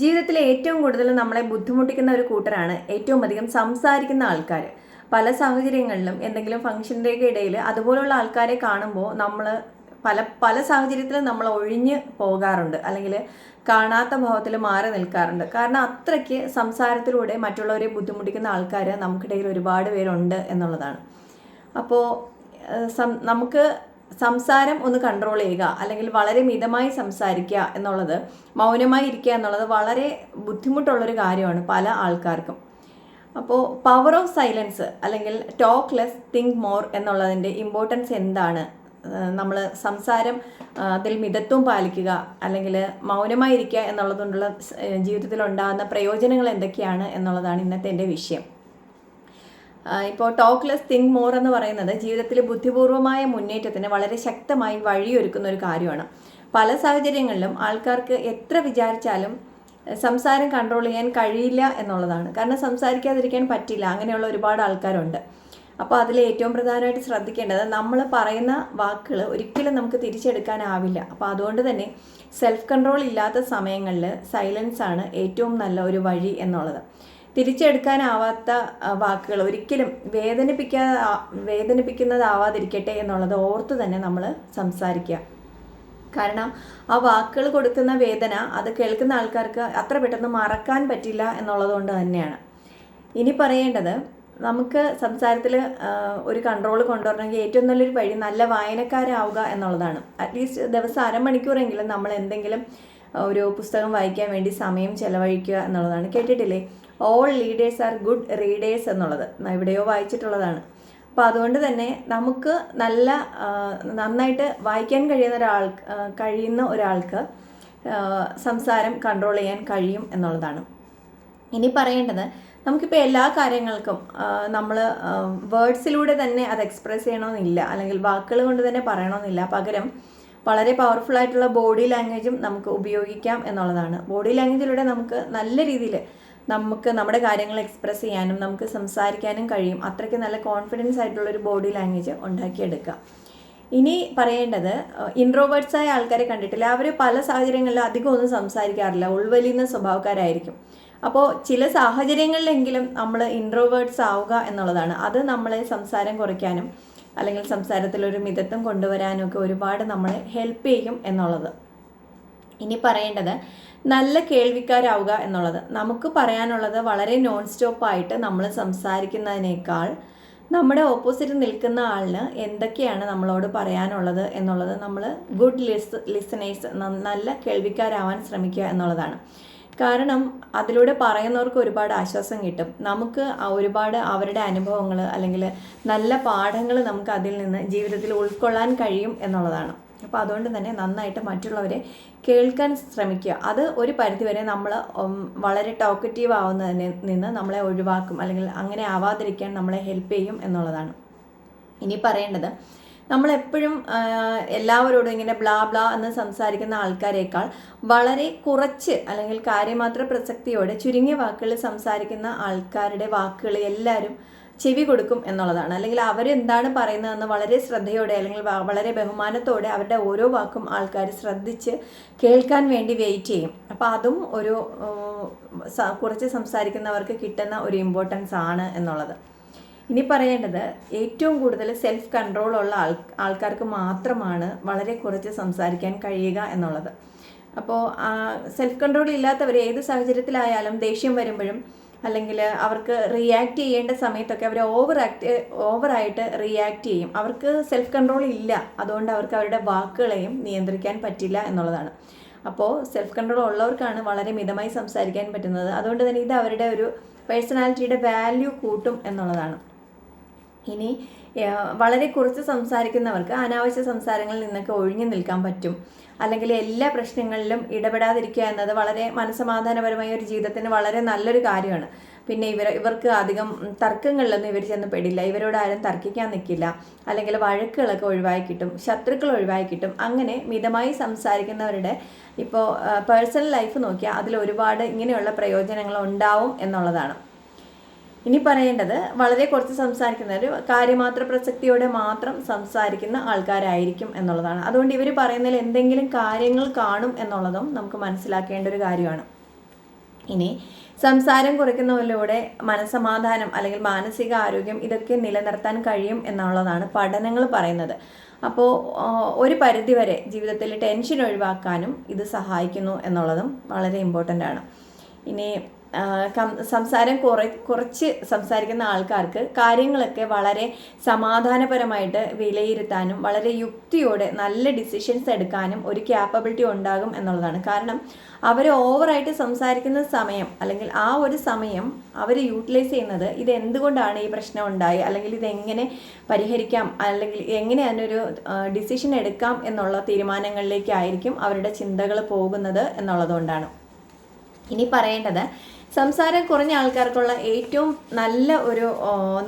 ജീവിതത്തിലെ ഏറ്റവും കൂടുതൽ നമ്മളെ ബുദ്ധിമുട്ടിക്കുന്ന ഒരു കൂട്ടരാണ് ഏറ്റവും അധികം സംസാരിക്കുന്ന ആൾക്കാർ പല സാഹചര്യങ്ങളിലും എന്തെങ്കിലും ഫംഗ്ഷന്റെയൊക്കെ ഇടയിൽ അതുപോലുള്ള ആൾക്കാരെ കാണുമ്പോൾ നമ്മൾ പല പല സാഹചര്യത്തിലും നമ്മൾ ഒഴിഞ്ഞ് പോകാറുണ്ട്. അല്ലെങ്കിൽ കാണാത്ത ഭാവത്തിൽ മാറി നിൽക്കാറുണ്ട്. കാരണം അത്രയ്ക്ക് സംസാരത്തിലൂടെ മറ്റുള്ളവരെ ബുദ്ധിമുട്ടിക്കുന്ന ആൾക്കാർ നമുക്കിടയിൽ ഒരുപാട് പേരുണ്ട് എന്നുള്ളതാണ്. അപ്പോൾ നമുക്ക് സംസാരം ഒന്ന് കൺട്രോൾ ചെയ്യുക അല്ലെങ്കിൽ വളരെ മിതമായി സംസാരിക്കുക എന്നുള്ളത് മൗനമായി ഇരിക്കുക എന്നുള്ളത് വളരെ ബുദ്ധിമുട്ടുള്ളൊരു കാര്യമാണ് പല ആൾക്കാർക്കും. അപ്പോൾ പവർ ഓഫ് സൈലൻസ് അല്ലെങ്കിൽ ടോക്ക് ലെസ് തിങ്ക് മോർ എന്നുള്ളതിന്റെ ഇമ്പോർട്ടൻസ് എന്താണ്? നമ്മൾ സംസാരം അതിൽ മിതത്വം പാലിക്കുക അല്ലെങ്കിൽ മൗനമായിരിക്കുക എന്നുള്ളതുകൊണ്ടുള്ള ജീവിതത്തിൽ ഉണ്ടാകുന്ന പ്രയോജനങ്ങൾ എന്തൊക്കെയാണ് എന്നുള്ളതാണ് ഇന്നത്തെ എന്റെ വിഷയം. ഇപ്പോൾ ടോക്ക് ലെസ് തിങ്ക് മോർ എന്ന് പറയുന്നത് ജീവിതത്തിൽ ബുദ്ധിപൂർവമായ മുന്നേറ്റത്തിന് വളരെ ശക്തമായി വഴിയൊരുക്കുന്ന ഒരു കാര്യമാണ്. പല സാഹചര്യങ്ങളിലും ആൾക്കാർക്ക് എത്ര വിചാരിച്ചാലും സംസാരം കൺട്രോൾ ചെയ്യാൻ കഴിയില്ല എന്നുള്ളതാണ്. കാരണം സംസാരിക്കാതിരിക്കാൻ പറ്റില്ല അങ്ങനെയുള്ള ഒരുപാട് ആൾക്കാരുണ്ട്. അപ്പോൾ അതിൽ ഏറ്റവും പ്രധാനമായിട്ട് ശ്രദ്ധിക്കേണ്ടത് നമ്മൾ പറയുന്ന വാക്കുകൾ ഒരിക്കലും നമുക്ക് തിരിച്ചെടുക്കാനാവില്ല. അപ്പോൾ അതുകൊണ്ട് തന്നെ സെൽഫ് കൺട്രോൾ ഇല്ലാത്ത സമയങ്ങളിൽ സൈലൻസ് ആണ് ഏറ്റവും നല്ല ഒരു വഴി എന്നുള്ളത്. തിരിച്ചെടുക്കാനാവാത്ത വാക്കുകൾ ഒരിക്കലും വേദനിപ്പിക്കാ വേദനിപ്പിക്കുന്നതാവാതിരിക്കട്ടെ എന്നുള്ളത് ഓർത്ത് തന്നെ നമ്മൾ സംസാരിക്കുക. കാരണം ആ വാക്കുകൾ കൊടുക്കുന്ന വേദന അത് കേൾക്കുന്ന ആൾക്കാർക്ക് അത്ര പെട്ടെന്ന് മറക്കാൻ പറ്റില്ല എന്നുള്ളത് കൊണ്ട് തന്നെയാണ്. ഇനി പറയേണ്ടത് നമുക്ക് സംസാരത്തിൽ ഒരു കൺട്രോൾ കൊണ്ടുവരണമെങ്കിൽ ഏറ്റവും നല്ലൊരു വഴി നല്ല വായനക്കാരാവുക എന്നുള്ളതാണ്. അറ്റ്ലീസ്റ്റ് ദിവസം അരമണിക്കൂറെങ്കിലും നമ്മൾ എന്തെങ്കിലും ഒരു പുസ്തകം വായിക്കാൻ വേണ്ടി സമയം ചെലവഴിക്കുക എന്നുള്ളതാണ്. കേട്ടിട്ടില്ലേ? All leaders are good readers എന്നുള്ളത്. എവിടെയോ വായിച്ചിട്ടുള്ളതാണ്. അപ്പോൾ അതുകൊണ്ട് തന്നെ നമുക്ക് നല്ല നന്നായിട്ട് വായിക്കാൻ കഴിയുന്ന ഒരാൾ കഴിയുന്ന ഒരാൾക്ക് സംസാരം കൺട്രോൾ ചെയ്യാൻ കഴിയും എന്നുള്ളതാണ്. ഇനി പറയേണ്ടത് നമുക്കിപ്പോൾ എല്ലാ കാര്യങ്ങൾക്കും നമ്മൾ വേർഡ്സിലൂടെ തന്നെ അത് എക്സ്പ്രസ് ചെയ്യണമെന്നില്ല. അല്ലെങ്കിൽ വാക്കുകൾ കൊണ്ട് തന്നെ പറയണമെന്നില്ല. പകരം വളരെ പവർഫുൾ ആയിട്ടുള്ള ബോഡി ലാംഗ്വേജും നമുക്ക് ഉപയോഗിക്കാം എന്നുള്ളതാണ്. ബോഡി ലാംഗ്വേജിലൂടെ നമുക്ക് നല്ല രീതിയിൽ നമുക്ക് നമ്മുടെ കാര്യങ്ങൾ എക്സ്പ്രസ് ചെയ്യാനും നമുക്ക് സംസാരിക്കാനും കഴിയും. അത്രയ്ക്ക് നല്ല കോൺഫിഡൻസ് ആയിട്ടുള്ള ഒരു ബോഡി ലാംഗ്വേജ് ഉണ്ടാക്കിയെടുക്കുക ഇനി പറയേണ്ടത് ഇൻട്രോവേർട്സ് ആയ ആൾക്കാരെ കണ്ടിട്ടില്ല? അവർ പല സാഹചര്യങ്ങളിലും അധികം ഒന്നും സംസാരിക്കാറില്ല. ഉൾവലിയുന്ന സ്വഭാവക്കാരായിരിക്കും. അപ്പോൾ ചില സാഹചര്യങ്ങളിലെങ്കിലും നമ്മൾ ഇൻട്രോവേർട്സ് ആവുക എന്നുള്ളതാണ്. അത് നമ്മളെ സംസാരം കുറയ്ക്കാനും അല്ലെങ്കിൽ സംസാരത്തിൽ ഒരു മിതത്വം കൊണ്ടുവരാനും ഒക്കെ ഒരുപാട് നമ്മളെ ഹെൽപ്പ് ചെയ്യും എന്നുള്ളത്. ഇനി പറയേണ്ടത് നല്ല കേൾവിക്കാരാവുക എന്നുള്ളത്. നമുക്ക് പറയാനുള്ളത് വളരെ നോൺ സ്റ്റോപ്പായിട്ട് നമ്മൾ സംസാരിക്കുന്നതിനേക്കാൾ നമ്മുടെ ഓപ്പോസിറ്റ് നിൽക്കുന്ന ആളിന് എന്തൊക്കെയാണ് നമ്മളോട് പറയാനുള്ളത് എന്നുള്ളത് നമ്മൾ ഗുഡ് ലിസ് ലിസണേഴ്സ് നല്ല കേൾവിക്കാരാവാൻ ശ്രമിക്കുക എന്നുള്ളതാണ്. കാരണം അതിലൂടെ പറയുന്നവർക്ക് ഒരുപാട് ആശ്വാസം കിട്ടും. നമുക്ക് ഒരുപാട് അവരുടെ അനുഭവങ്ങൾ അല്ലെങ്കിൽ നല്ല പാഠങ്ങൾ നമുക്ക് അതിൽ നിന്ന് ജീവിതത്തിൽ ഉൾക്കൊള്ളാൻ കഴിയും എന്നുള്ളതാണ്. അപ്പോൾ അതുകൊണ്ട് തന്നെ നന്നായിട്ട് മറ്റുള്ളവരെ കേൾക്കാൻ ശ്രമിക്കുക. അത് ഒരു പരിധിവരെ നമ്മൾ വളരെ ടോക്കറ്റീവ് ആവുന്നതിന് നിന്ന് നമ്മളെ ഒഴിവാക്കും അല്ലെങ്കിൽ അങ്ങനെ ആവാതിരിക്കാൻ നമ്മളെ ഹെൽപ്പ് ചെയ്യും എന്നുള്ളതാണ്. ഇനി പറയേണ്ടത് നമ്മളെപ്പോഴും എല്ലാവരോടും ഇങ്ങനെ ബ്ലാ ബ്ലാ എന്ന് സംസാരിക്കുന്ന ആൾക്കാരേക്കാൾ വളരെ കുറച്ച് അല്ലെങ്കിൽ കാര്യമാത്ര പ്രസക്തിയോടെ ചുരുങ്ങിയ വാക്കുകളിൽ സംസാരിക്കുന്ന ആൾക്കാരുടെ വാക്കുകൾ എല്ലാവരും ചെവി കൊടുക്കും എന്നുള്ളതാണ്. അല്ലെങ്കിൽ അവരെന്താണ് പറയുന്നതെന്ന് വളരെ ശ്രദ്ധയോടെ അല്ലെങ്കിൽ വളരെ ബഹുമാനത്തോടെ അവരുടെ ഓരോ വാക്കും ആൾക്കാർ ശ്രദ്ധിച്ച് കേൾക്കാൻ വേണ്ടി വെയിറ്റ് ചെയ്യും. അപ്പോൾ അതും ഒരു കുറച്ച് സംസാരിക്കുന്നവർക്ക് കിട്ടുന്ന ഒരു ഇമ്പോർട്ടൻസ് ആണ് എന്നുള്ളത്. ഇനി പറയേണ്ടത് ഏറ്റവും കൂടുതൽ സെൽഫ് കൺട്രോൾ ഉള്ള ആൾ ആൾക്കാർക്ക് മാത്രമാണ് വളരെ കുറച്ച് സംസാരിക്കാൻ കഴിയുക എന്നുള്ളത്. അപ്പോൾ സെൽഫ് കൺട്രോൾ ഇല്ലാത്തവർ ഏത് സാഹചര്യത്തിലായാലും ദേഷ്യം വരുമ്പോഴും അല്ലെങ്കിൽ അവർക്ക് റിയാക്ട് ചെയ്യേണ്ട സമയത്തൊക്കെ അവർ ഓവർ ആക്ട് ഓവറായിട്ട് റിയാക്ട് ചെയ്യും. അവർക്ക് സെൽഫ് കൺട്രോൾ ഇല്ല. അതുകൊണ്ട് അവർക്ക് അവരുടെ വാക്കുകളെയും നിയന്ത്രിക്കാൻ പറ്റില്ല എന്നുള്ളതാണ്. അപ്പോൾ സെൽഫ് കൺട്രോൾ ഉള്ളവർക്കാണ് വളരെ മിതമായി സംസാരിക്കാൻ പറ്റുന്നത്. അതുകൊണ്ട് തന്നെ ഇത് അവരുടെ ഒരു പേഴ്സണാലിറ്റിയുടെ വാല്യൂ കൂട്ടും എന്നുള്ളതാണ്. ഇനി വളരെ കുറച്ച് സംസാരിക്കുന്നവർക്ക് അനാവശ്യ സംസാരങ്ങളിൽ നിന്നൊക്കെ ഒഴിഞ്ഞു നിൽക്കാൻ പറ്റും. അല്ലെങ്കിൽ എല്ലാ പ്രശ്നങ്ങളിലും ഇടപെടാതിരിക്കുക എന്നത് വളരെ മനസമാധാനപരമായ ഒരു ജീവിതത്തിന് വളരെ നല്ലൊരു കാര്യമാണ്. പിന്നെ ഇവർ ഇവർക്ക് അധികം തർക്കങ്ങളിലൊന്നും ഇവർ ചെന്ന് പെടില്ല. ഇവരോട് ആരും തർക്കിക്കാൻ നിൽക്കില്ല. അല്ലെങ്കിൽ വഴക്കുകളൊക്കെ ഒഴിവായി കിട്ടും ശത്രുക്കൾ ഒഴിവായി കിട്ടും. അങ്ങനെ മിതമായി സംസാരിക്കുന്നവരുടെ ഇപ്പോൾ പേഴ്സണൽ ലൈഫ് നോക്കിയാൽ അതിൽ ഒരുപാട് ഇങ്ങനെയുള്ള പ്രയോജനങ്ങൾ ഉണ്ടാവും എന്നുള്ളതാണ്. ഇനി പറയേണ്ടത് വളരെ കുറച്ച് സംസാരിക്കുന്നവർ കാര്യമാത്ര പ്രസക്തിയോടെ മാത്രം സംസാരിക്കുന്ന ആൾക്കാരായിരിക്കും എന്നുള്ളതാണ്. അതുകൊണ്ട് ഇവർ പറയുന്നതിൽ എന്തെങ്കിലും കാര്യങ്ങൾ കാണും എന്നുള്ളതും നമുക്ക് മനസ്സിലാക്കേണ്ട ഒരു കാര്യമാണ്. ഇനി സംസാരം കുറയ്ക്കുന്നതിലൂടെ മനസമാധാനം അല്ലെങ്കിൽ മാനസിക ആരോഗ്യം ഇതൊക്കെ നിലനിർത്താൻ കഴിയും എന്നുള്ളതാണ് പഠനങ്ങൾ പറയുന്നത്. അപ്പോൾ ഒരു പരിധിവരെ ജീവിതത്തിൽ ടെൻഷൻ ഒഴിവാക്കാനും ഇത് സഹായിക്കുന്നു എന്നുള്ളതും വളരെ ഇമ്പോർട്ടന്റ് ആണ്. ഇനി സംസാരം കുറെ കുറച്ച് സംസാരിക്കുന്ന ആൾക്കാർക്ക് കാര്യങ്ങളൊക്കെ വളരെ സമാധാനപരമായിട്ട് വിലയിരുത്താനും വളരെ യുക്തിയോടെ നല്ല ഡിസിഷൻസ് എടുക്കാനും ഒരു ക്യാപ്പബിലിറ്റി ഉണ്ടാകും എന്നുള്ളതാണ്. കാരണം അവർ ഓവറായിട്ട് സംസാരിക്കുന്ന സമയം അല്ലെങ്കിൽ ആ ഒരു സമയം അവർ യൂട്ടിലൈസ് ചെയ്യുന്നത് ഇത് എന്തുകൊണ്ടാണ് ഈ പ്രശ്നം ഉണ്ടായി അല്ലെങ്കിൽ ഇത് എങ്ങനെ പരിഹരിക്കാം അല്ലെങ്കിൽ എങ്ങനെ അതിനൊരു ഡിസിഷൻ എടുക്കാം എന്നുള്ള തീരുമാനങ്ങളിലേക്കായിരിക്കും അവരുടെ ചിന്തകൾ പോകുന്നത് എന്നുള്ളതുകൊണ്ടാണ്. ഇനി പറയേണ്ടത് സംസാരം കുറഞ്ഞ ആൾക്കാർക്കുള്ള ഏറ്റവും നല്ല ഒരു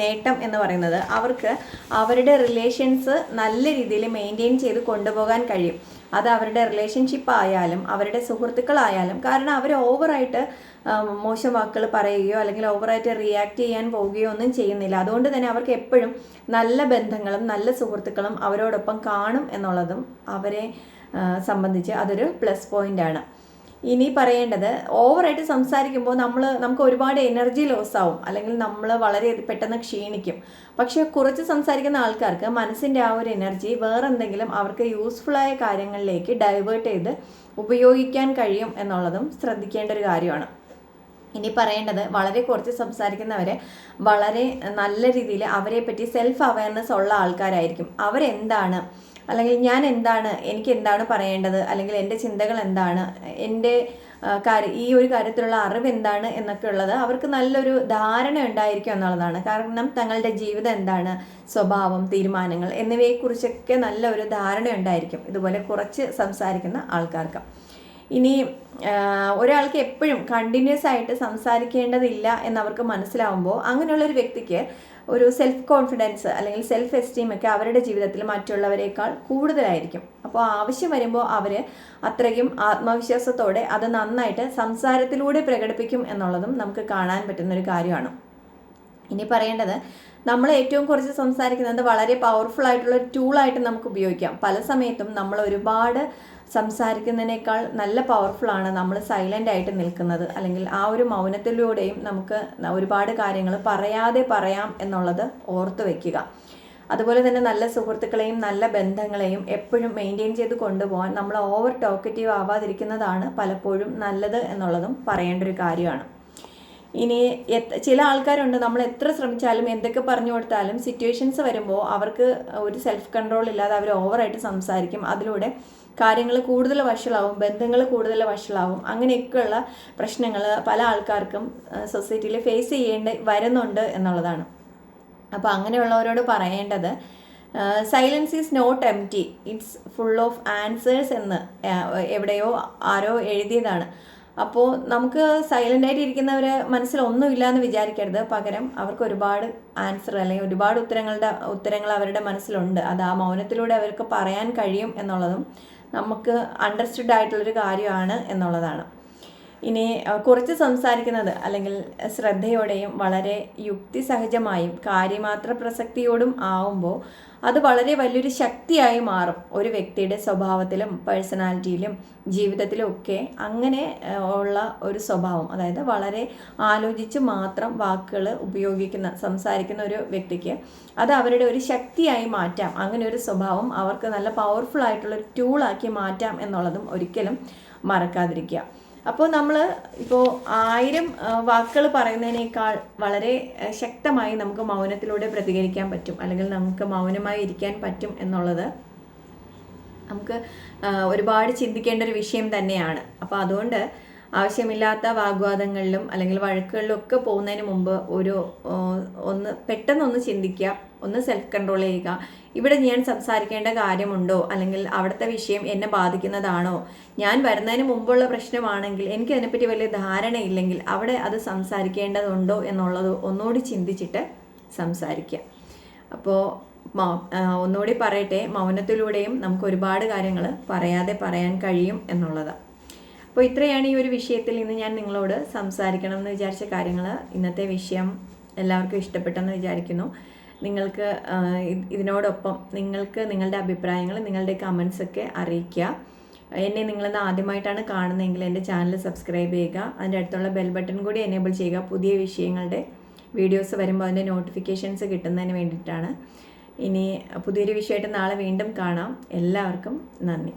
നേട്ടം എന്ന് പറയുന്നത് അവർക്ക് അവരുടെ റിലേഷൻസ് നല്ല രീതിയിൽ മെയിന്റെയിൻ ചെയ്ത് കൊണ്ടുപോകാൻ കഴിയും. അത് അവരുടെ റിലേഷൻഷിപ്പ് ആയാലും അവരുടെ സുഹൃത്തുക്കളായാലും കാരണം അവർ ഓവറായിട്ട് മോശം വാക്കുകൾ പറയുകയോ അല്ലെങ്കിൽ ഓവറായിട്ട് റിയാക്ട് ചെയ്യാൻ പോവുകയോ ഒന്നും ചെയ്യുന്നില്ല. അതുകൊണ്ട് തന്നെ അവർക്ക് എപ്പോഴും നല്ല ബന്ധങ്ങളും നല്ല സുഹൃത്തുക്കളും അവരോടൊപ്പം കാണും എന്നുള്ളതും അവരെ സംബന്ധിച്ച് അതൊരു പ്ലസ് പോയിന്റ് ആണ്. ഇനി പറയേണ്ടത് ഓവറായിട്ട് സംസാരിക്കുമ്പോൾ നമ്മൾ നമുക്ക് ഒരുപാട് എനർജി ലോസ് ആവും. അല്ലെങ്കിൽ നമ്മൾ വളരെ പെട്ടെന്ന് ക്ഷീണിക്കും. പക്ഷേ കുറച്ച് സംസാരിക്കുന്ന ആൾക്കാർക്ക് മനസ്സിന്റെ ആ ഒരു എനർജി വേറെ എന്തെങ്കിലും അവർക്ക് യൂസ്ഫുള്ളായ കാര്യങ്ങളിലേക്ക് ഡൈവേർട്ട് ചെയ്ത് ഉപയോഗിക്കാൻ കഴിയും എന്നുള്ളതും ശ്രദ്ധിക്കേണ്ട ഒരു കാര്യമാണ്. ഇനി പറയേണ്ടത് വളരെ കുറച്ച് സംസാരിക്കുന്നവരെ വളരെ നല്ല രീതിയിൽ അവരെ പറ്റി സെൽഫ് അവയർനെസ് ഉള്ള ആൾക്കാരായിരിക്കും. അവരെന്താണ് അല്ലെങ്കിൽ ഞാൻ എന്താണ് എനിക്ക് എന്താണ് പറയേണ്ടത് അല്ലെങ്കിൽ എന്റെ ചിന്തകൾ എന്താണ് എന്റെ കാര്യം ഈ ഒരു കാര്യത്തിലുള്ള അറിവ് എന്താണ് എന്നൊക്കെ ഉള്ളത് അവർക്ക് നല്ലൊരു ധാരണ ഉണ്ടായിരിക്കും എന്നുള്ളതാണ്. കാരണം തങ്ങളുടെ ജീവിതം എന്താണ് സ്വഭാവം തീരുമാനങ്ങൾ എന്നിവയെക്കുറിച്ചൊക്കെ നല്ലൊരു ധാരണ ഉണ്ടായിരിക്കും. ഇതുപോലെ കുറച്ച് സംസാരിക്കുന്ന ആൾക്കാർക്ക്. ഇനി ഒരാൾക്ക് എപ്പോഴും കണ്ടിന്യൂസ് ആയിട്ട് സംസാരിക്കേണ്ടതില്ല എന്നവർക്ക് മനസ്സിലാവുമ്പോൾ അങ്ങനെയുള്ള ഒരു വ്യക്തിക്ക് ഒരു സെൽഫ് കോൺഫിഡൻസ് അല്ലെങ്കിൽ സെൽഫ് എസ്റ്റീം ഒക്കെ അവരുടെ ജീവിതത്തിൽ മറ്റുള്ളവരെക്കാൾ കൂടുതലായിരിക്കും. അപ്പോൾ ആവശ്യം വരുമ്പോൾ അവർ അത്രയും ആത്മവിശ്വാസത്തോടെ അത് നന്നായിട്ട് സംസാരത്തിലൂടെ പ്രകടിപ്പിക്കും എന്നുള്ളതും നമുക്ക് കാണാൻ പറ്റുന്ന ഒരു കാര്യമാണ്. ഇനി പറയേണ്ടത് നമ്മൾ ഏറ്റവും കുറച്ച് സംസാരിക്കുന്നത് വളരെ പവർഫുൾ ആയിട്ടുള്ള ഒരു ടൂളായിട്ട് നമുക്ക് ഉപയോഗിക്കാം. പല സമയത്തും നമ്മൾ ഒരുപാട് സംസാരിക്കുന്നതിനേക്കാൾ നല്ല പവർഫുള്ളാണ് നമ്മൾ സൈലന്റ് ആയിട്ട് നിൽക്കുന്നത്. അല്ലെങ്കിൽ ആ ഒരു മൗനത്തിലൂടെയും നമുക്ക് ഒരുപാട് കാര്യങ്ങൾ പറയാതെ പറയാം എന്നുള്ളത് ഓർത്തു വയ്ക്കുക അതുപോലെ തന്നെ നല്ല സുഹൃത്തുക്കളെയും നല്ല ബന്ധങ്ങളെയും എപ്പോഴും മെയിന്റെയിൻ ചെയ്ത് കൊണ്ടുപോകാൻ നമ്മൾ ഓവർ ടോക്കറ്റീവ് ആവാതിരിക്കുന്നതാണ് പലപ്പോഴും നല്ലത് എന്നുള്ളതും പറയേണ്ട ഒരു കാര്യമാണ്. ഇനി ചില ആൾക്കാരുണ്ട് നമ്മൾ എത്ര ശ്രമിച്ചാലും എന്തൊക്കെ പറഞ്ഞു കൊടുത്താലും സിറ്റുവേഷൻസ് വരുമ്പോൾ അവർക്ക് ഒരു സെൽഫ് കൺട്രോൾ ഇല്ലാതെ അവർ ഓവറായിട്ട് സംസാരിക്കും. അതിലൂടെ കാര്യങ്ങൾ കൂടുതൽ വഷളാവും ബന്ധങ്ങൾ കൂടുതൽ വഷളാവും അങ്ങനെയൊക്കെയുള്ള പ്രശ്നങ്ങൾ പല ആൾക്കാർക്കും സൊസൈറ്റിയിൽ ഫേസ് ചെയ്യേണ്ടി വരുന്നുണ്ട് എന്നുള്ളതാണ്. അപ്പോൾ അങ്ങനെയുള്ളവരോട് പറയേണ്ടത് silence is not empty it's full of answers എന്ന് എവിടെയോ ആരോ എഴുതിയതാണ്. അപ്പോൾ നമുക്ക് സൈലന്റ് ആയിട്ട് ഇരിക്കുന്നവരെ മനസ്സിൽ ഒന്നുമില്ല എന്ന് വിചാരിക്കരുത്. പകരം അവർക്ക് ഒരുപാട് ആൻസർ അല്ലെങ്കിൽ ഒരുപാട് ഉത്തരങ്ങളുടെ ഉത്തരങ്ങൾ അവരുടെ മനസ്സിലുണ്ട്. അത് ആ മൗനത്തിലൂടെ അവർക്ക് പറയാൻ കഴിയും എന്നുള്ളതും നമുക്ക് അണ്ടർസ്റ്റുഡ് ആയിട്ടുള്ളൊരു കാര്യമാണ് എന്നുള്ളതാണ്. ഇനി കുറച്ച് സംസാരിക്കുന്നത് അല്ലെങ്കിൽ ശ്രദ്ധയോടെയും വളരെ യുക്തിസഹജമായും കാര്യമാത്ര പ്രസക്തിയോടും ആവുമ്പോൾ അത് വളരെ വലിയൊരു ശക്തിയായി മാറും. ഒരു വ്യക്തിയുടെ സ്വഭാവത്തിലും പേഴ്സണാലിറ്റിയിലും ജീവിതത്തിലും ഒക്കെ അങ്ങനെ ഉള്ള ഒരു സ്വഭാവം. അതായത് വളരെ ആലോചിച്ച് മാത്രം വാക്കുകൾ ഉപയോഗിക്കുന്ന സംസാരിക്കുന്ന ഒരു വ്യക്തിക്ക് അത് അവരുടെ ഒരു ശക്തിയായി മാറ്റാം. അങ്ങനെ ഒരു സ്വഭാവം അവർക്ക് നല്ല പവർഫുൾ ആയിട്ടുള്ള ഒരു ടൂളാക്കി മാറ്റാം എന്നുള്ളതും ഒരിക്കലും മറക്കാതിരിക്കുക. അപ്പോൾ നമ്മൾ ഇപ്പോൾ ആയിരം വാക്കുകൾ പറയുന്നതിനേക്കാൾ വളരെ ശക്തമായി നമുക്ക് മൗനത്തിലൂടെ പ്രതികരിക്കാൻ പറ്റും. അല്ലെങ്കിൽ നമുക്ക് മൗനമായി ഇരിക്കാൻ പറ്റും എന്നുള്ളത് നമുക്ക് ഒരുപാട് ചിന്തിക്കേണ്ട ഒരു വിഷയം തന്നെയാണ്. അപ്പോൾ അതുകൊണ്ട് ആവശ്യമില്ലാത്ത വാഗ്വാദങ്ങളിലും അല്ലെങ്കിൽ വഴക്കുകളിലും ഒക്കെ പോകുന്നതിന് മുമ്പ് ഒരു ഒന്ന് പെട്ടെന്നൊന്ന് ചിന്തിക്കുക. ഒന്ന് സെൽഫ് കൺട്രോൾ ചെയ്യുക. ഇവിടെ ഞാൻ സംസാരിക്കേണ്ട കാര്യമുണ്ടോ? അല്ലെങ്കിൽ അവിടുത്തെ വിഷയം എന്നെ ബാധിക്കുന്നതാണോ? ഞാൻ വരുന്നതിന് മുമ്പുള്ള പ്രശ്നമാണെങ്കിൽ എനിക്ക് അതിനെപ്പറ്റി വലിയ ധാരണയില്ലെങ്കിൽ അവിടെ അത് സംസാരിക്കേണ്ടതുണ്ടോ എന്നുള്ളത് ഒന്നുകൂടി ചിന്തിച്ചിട്ട് സംസാരിക്കുക. അപ്പോൾ ഒന്നുകൂടി പറയട്ടെ. മൗനത്തിലൂടെയും നമുക്ക് ഒരുപാട് കാര്യങ്ങൾ പറയാതെ പറയാൻ കഴിയും എന്നുള്ളത്. അപ്പോൾ ഇത്രയാണ് ഈ ഒരു വിഷയത്തിൽ ഇന്ന് ഞാൻ നിങ്ങളോട് സംസാരിക്കണം എന്ന് വിചാരിച്ച കാര്യങ്ങൾ ഇന്നത്തെ വിഷയം എല്ലാവർക്കും ഇഷ്ടപ്പെട്ടെന്ന് വിചാരിക്കുന്നു. നിങ്ങൾക്ക് ഇതിനോടൊപ്പം നിങ്ങൾക്ക് നിങ്ങളുടെ അഭിപ്രായങ്ങൾ നിങ്ങളുടെ കമൻസ് ഒക്കെ അറിയിക്കുക. എന്നെ നിങ്ങളിന്ന് ആദ്യമായിട്ടാണ് കാണുന്നതെങ്കിൽ എന്റെ ചാനൽ സബ്സ്ക്രൈബ് ചെയ്യുക. അതിന്റെ അടുത്തുള്ള ബെൽ ബട്ടൺ കൂടി എനേബിൾ ചെയ്യുക. പുതിയ വിഷയങ്ങളുടെ വീഡിയോസ് വരുമ്പോൾ അതിന്റെ നോട്ടിഫിക്കേഷൻസ് കിട്ടുന്നതിന് വേണ്ടിയിട്ടാണ്. ഇനി പുതിയൊരു വിഷയമായിട്ട് നാളെ വീണ്ടും കാണാം. എല്ലാവർക്കും നന്ദി.